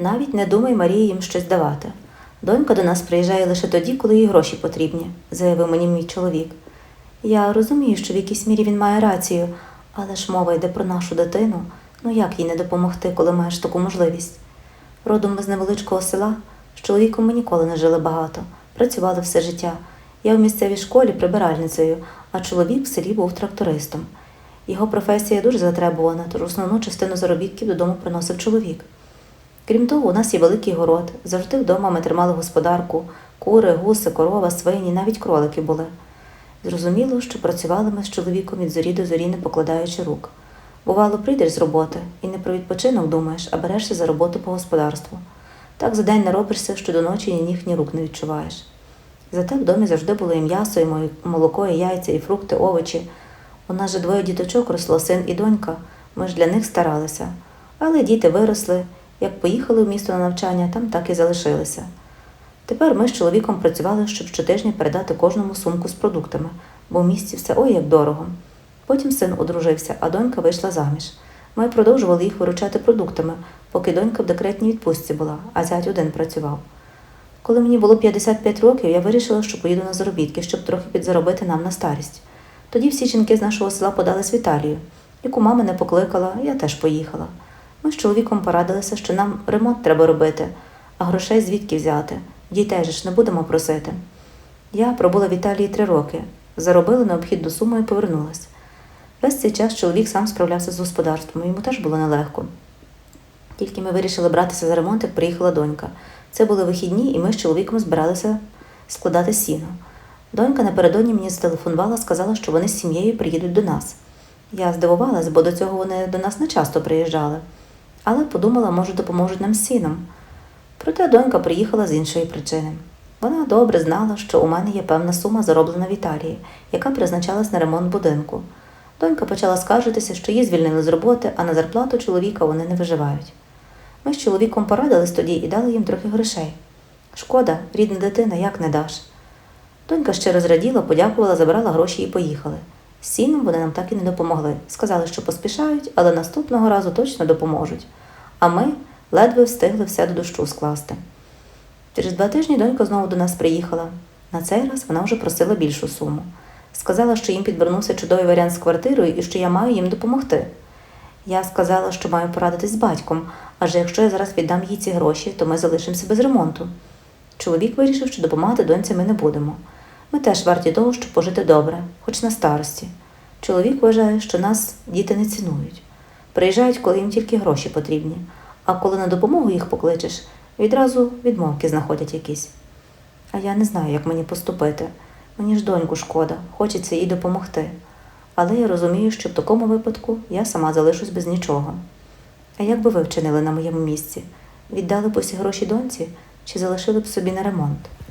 Навіть не думай Марії їм щось давати. Донька до нас приїжджає лише тоді, коли їй гроші потрібні, заявив мені мій чоловік. Я розумію, що в якійсь мірі він має рацію, але ж мова йде про нашу дитину. Ну як їй не допомогти, коли маєш таку можливість? Родом ми з невеличкого села, з чоловіком ми ніколи не жили багато, працювали все життя. Я в місцевій школі прибиральницею, а чоловік в селі був трактористом. Його професія дуже затребувана, тож основну частину заробітків додому приносив чоловік. Крім того, у нас є великий город. Завжди вдома ми тримали господарку, кури, гуси, корова, свині, навіть кролики були. Зрозуміло, що працювали ми з чоловіком від зорі до зорі, не покладаючи рук. Бувало, прийдеш з роботи і не про відпочинок думаєш, а берешся за роботу по господарству. Так за день не робишся, що до ночі ні ніг, ні рук не відчуваєш. Зате в домі завжди було і м'ясо, і молоко, і яйця, і фрукти, овочі. У нас же двоє діточок росло син і донька. Ми ж для них старалися. Але діти виросли, як поїхали в місто на навчання, там так і залишилися. Тепер ми з чоловіком працювали, щоб щотижня передати кожному сумку з продуктами, бо в місті все ой як дорого. Потім син одружився, а донька вийшла заміж. Ми продовжували їх виручати продуктами, поки донька в декретній відпустці була, а зять один працював. Коли мені було 55 років, я вирішила, що поїду на заробітки, щоб трохи підзаробити нам на старість. Тоді всі жінки з нашого села подались в Італію. І кума мене покликала, я теж поїхала. Ми з чоловіком порадилися, що нам ремонт треба робити, а грошей звідки взяти. Дітей же ж не будемо просити. Я пробула в Італії три роки, заробила необхідну суму і повернулась. Весь цей час чоловік сам справлявся з господарством, йому теж було нелегко. Тільки ми вирішили братися за ремонт, як приїхала донька. Це були вихідні, і ми з чоловіком збиралися складати сіно. Донька напередодні мені зателефонувала, сказала, що вони з сім'єю приїдуть до нас. Я здивувалась, бо до цього вони до нас не часто приїжджали, але подумала, може, допоможуть нам з сіном. Проте донька приїхала з іншої причини. Вона добре знала, що у мене є певна сума, зароблена в Італії, яка призначалась на ремонт будинку. Донька почала скаржитися, що її звільнили з роботи, а на зарплату чоловіка вони не виживають. Ми з чоловіком порадились тоді і дали їм трохи грошей. Шкода, рідна дитина, як не даш. Донька щиро зраділа, подякувала, забрала гроші і поїхали. З сіном вони нам так і не допомогли. Сказали, що поспішають, але наступного разу точно допоможуть. А ми ледве встигли все до дощу скласти. Через два тижні донька знову до нас приїхала. На цей раз вона вже просила більшу суму. Сказала, що їм підвернувся чудовий варіант з квартирою і що я маю їм допомогти. Я сказала, що маю порадитись з батьком, адже якщо я зараз віддам їй ці гроші, то ми залишимося без ремонту. Чоловік вирішив, що допомагати доньці ми не будемо. Ми теж варті того, щоб пожити добре, хоч на старості. Чоловік вважає, що нас діти не цінують. Приїжджають, коли їм тільки гроші потрібні, а коли на допомогу їх покличеш, відразу відмовки знаходять якісь. А я не знаю, як мені поступити. Мені ж доньку шкода, хочеться їй допомогти. Але я розумію, що в такому випадку я сама залишусь без нічого. А як би ви вчинили на моєму місці? Віддали б усі гроші доньці чи залишили б собі на ремонт?